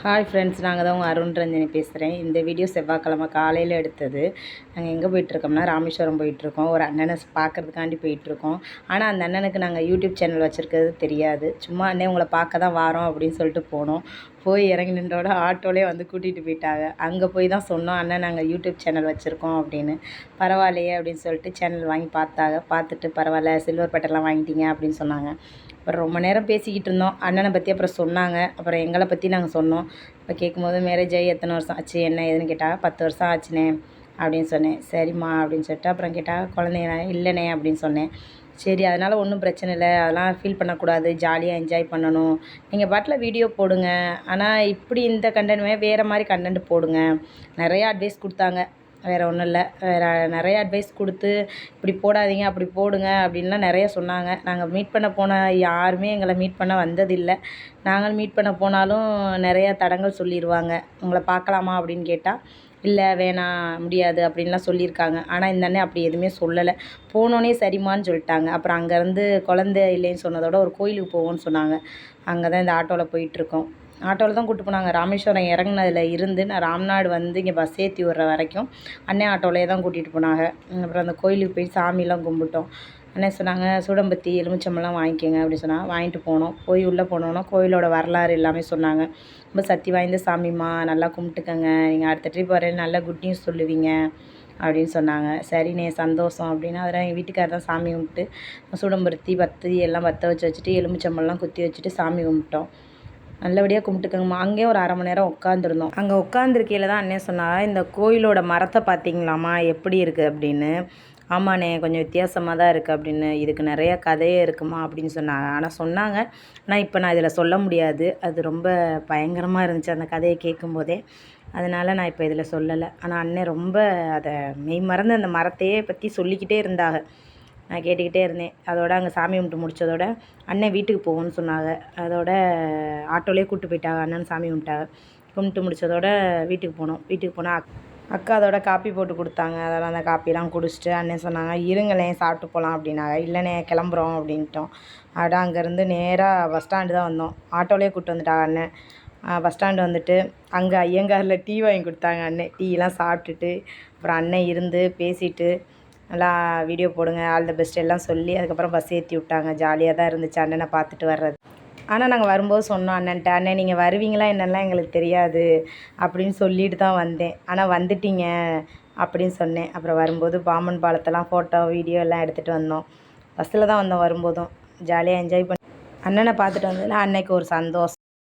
Hi friends நாங்கள் தான் உங்கள் அருண் ரஞ்சனி பேசுகிறேன் இந்த வீடியோ செவ்வாய்க்கிழமை காலையில் எடுத்தது. நாங்கள் எங்கே போயிட்டுருக்கோம்னா ராமேஸ்வரம் போயிட்டுருக்கோம். ஒரு அண்ணனை பார்க்குறதுக்காண்டி பார்க்கறதுக்காண்டி போயிட்டுருக்கோம். ஆனால் அந்த அண்ணனுக்கு நாங்கள் யூடியூப் சேனல் வச்சுருக்கிறது தெரியாது. சும்மா அண்ணே உங்களை பார்க்க தான் வாரோம் அப்படின்னு சொல்லிட்டு போனோம். போய் இறங்கி நின்றோட ஆட்டோலேயே வந்து கூட்டிகிட்டு போயிட்டாங்க. அங்கே போய் தான் சொன்னோம் அண்ணன் நாங்கள் யூடியூப் சேனல் வச்சுருக்கோம் அப்படின்னு. பரவாயில்லையே அப்படின்னு சொல்லிட்டு சேனல் வாங்கி பார்த்தாங்க. பார்த்துட்டு பரவாயில்ல சில்வர் பட்டெல்லாம் வாங்கிட்டீங்க அப்படின்னு சொன்னாங்க. அப்புறம் ரொம்ப நேரம் பேசிக்கிட்டு இருந்தோம். அண்ணனை பற்றி அப்புறம் சொன்னாங்க. அப்புறம் எங்களை பற்றி நாங்கள் சொன்னோம். இப்போ கேட்கும்போது மேரேஜ் ஆகி எத்தனை வருஷம் ஆச்சு? என்ன ஏதுன்னு கேட்டால் பத்து வருஷம் ஆச்சுனே அப்படின்னு சொன்னேன். சரிம்மா அப்படின்னு சொல்லிட்டு அப்புறம் கேட்டால் குழந்தைங்க இல்லைனே அப்படின்னு சொன்னேன். சரி அதனால் ஒன்றும் பிரச்சனை இல்லை. அதெல்லாம் ஃபீல் பண்ணக்கூடாது. ஜாலியாக என்ஜாய் பண்ணணும். நீங்கள் பாட்டில் வீடியோ போடுங்க. ஆனால் இப்படி இந்த கண்டென்ட்மே வேறு மாதிரி கண்டென்ட் போடுங்க. நிறையா அட்வைஸ் கொடுத்தாங்க. வேறு ஒன்றும் இல்லை. வேறு நிறைய அட்வைஸ் கொடுத்து இப்படி போடாதீங்க அப்படி போடுங்க அப்படின்லாம் நிறைய சொன்னாங்க. நாங்கள் மீட் பண்ண போன யாருமே எங்களை மீட் பண்ண வந்ததில்லை. நாங்கள் மீட் பண்ண போனாலும் நிறையா தடங்கள் சொல்லிடுவாங்க உங்களை பார்க்கலாமா அப்படின்னு கேட்டால் இல்லை வேணாம் முடியாது அப்படின்லாம் சொல்லியிருக்காங்க. ஆனால் இந்த அண்ணன் அப்படி எதுவுமே சொல்லலை. போனோன்னே சரிம்மான்னு சொல்லிட்டாங்க. அப்புறம் அங்கேருந்து குழந்தை இல்லைன்னு சொன்னதோட ஒரு கோயிலுக்கு போவோம்னு சொன்னாங்க. அங்கே தான் இந்த ஆட்டோவில் போயிட்டுருக்கோம். ஆட்டோவில் தான் கூப்பிட்டு போனாங்க. ராமேஸ்வரம் இறங்கினதில் இருந்து நான் ராம்நாடு வந்து இங்கே பஸ் ஏற்றி விட்ற வரைக்கும் அண்ணன் ஆட்டோவிலே தான் கூட்டிகிட்டு போனாங்க. அப்புறம் அந்த கோயிலுக்கு போய் சாமிலாம் கும்பிட்டோம். அண்ணன் சொன்னாங்க சூடம்பத்தி எலுமிச்சம்பழம் வாங்கிக்கோங்க அப்படி சொன்னாங்க வாங்கிட்டு போனோம். போய் உள்ளே போனோன்னா கோயிலோட வரலாறு எல்லாமே சொன்னாங்க. ரொம்ப சக்தி வாய்ந்த சாமிம்மா நல்லா கும்பிட்டுக்கங்க. நீங்கள் அடுத்த ட்ரிப் வரேன் நல்ல குட் நியூஸ் சொல்லுவீங்க அப்படின்னு சொன்னாங்க. சரிண்ணே சந்தோஷம் அப்படின்னு. அதில் எங்கள் வீட்டுக்காரர் தான் சாமி கும்பிட்டு சூடம்பருத்தி பத்து எல்லாம் பற்ற வச்சு வச்சுட்டு எலுமிச்சம்பழம்லாம் குத்தி வச்சுட்டு சாமி கும்பிட்டோம். நல்லபடியாக கும்பிட்டுக்கங்கம்மா. அங்கேயே ஒரு அரை மணி நேரம் உட்காந்துருந்தோம் அங்கே உட்காந்துருக்கையில் தான் அண்ணே சொன்னாங்க இந்த கோயிலோட மரத்தை பார்த்தீங்களாம்மா? எப்படி இருக்குது அப்படின்னு. ஆமாண்ணே கொஞ்சம் வித்தியாசமாக தான் இருக்குது அப்படின்னு. இதுக்கு நிறைய கதையே இருக்குமா அப்படின்னு சொன்னாங்க. ஆனால் சொன்னாங்க. ஆனால் இப்போ நான் இதில் சொல்ல முடியாது. அது ரொம்ப பயங்கரமாக இருந்துச்சு அந்த கதையை கேட்கும்போதே. அதனால் நான் இப்போ இதில் சொல்லலை. ஆனால் அண்ணன் ரொம்ப அதை மெய் மறந்து அந்த மரத்தையே பற்றி சொல்லிக்கிட்டே இருந்தாங்க. நான் கேட்டுக்கிட்டே இருந்தேன். அதோட அங்கே சாமி கும்பிட்டு முடித்ததோட அண்ணன் வீட்டுக்கு போகணும்னு சொன்னாங்க. அதோட ஆட்டோலேயே கூப்பிட்டு போயிட்டாங்க. அண்ணன் சாமி கும்பிட்டாங்க கும்பிட்டு முடிச்சதோட வீட்டுக்கு போனோம். வீட்டுக்கு போனால் அக்கா அதோட காப்பி போட்டு கொடுத்தாங்க. அதெல்லாம் அந்த காப்பிலாம் குடிச்சிட்டு அண்ணன் சொன்னாங்க இருங்களேன் சாப்பிட்டு போகலாம் அப்படின்னாங்க. இல்லைண்ணே கிளம்புறோம் அப்படின்ட்டோம். அட அங்கேருந்து நேராக பஸ் ஸ்டாண்டு தான் வந்தோம். ஆட்டோலேயே கூப்பிட்டு வந்துட்டாங்க அண்ணன் பஸ் ஸ்டாண்டு வந்துட்டு அங்கே ஐயங்காரில் டீ வாங்கி கொடுத்தாங்க அண்ணன் டீலாம் சாப்பிட்டுட்டு அப்புறம் அண்ணன் இருந்து பேசிட்டு நல்லா வீடியோ போடுங்க ஆல் த பெஸ்ட் எல்லாம் சொல்லி அதுக்கப்புறம் பஸ் ஏற்றி விட்டாங்க. ஜாலியாக தான் இருந்துச்சு. அண்ணனை பார்த்துட்டு வர்றது. ஆனால் நாங்கள் வரும்போது சொன்னோம் அண்ணன்ட்ட அண்ணன் நீங்கள் வருவீங்களா என்னெல்லாம் எங்களுக்கு தெரியாது அப்படின்னு சொல்லிட்டு தான் வந்தேன். ஆனால் வந்துட்டீங்க அப்படின்னு சொன்னேன். அப்புறம் வரும்போது பாம்பன் பாலத்தெல்லாம் ஃபோட்டோ வீடியோ எல்லாம் எடுத்துகிட்டு வந்தோம். பஸ்ஸில் தான் வந்தோம் வரும்போதும். ஜாலியாக என்ஜாய் பண்ணி அண்ணனை பார்த்துட்டு வந்ததில் அன்னைக்கு ஒரு சந்தோஷம்.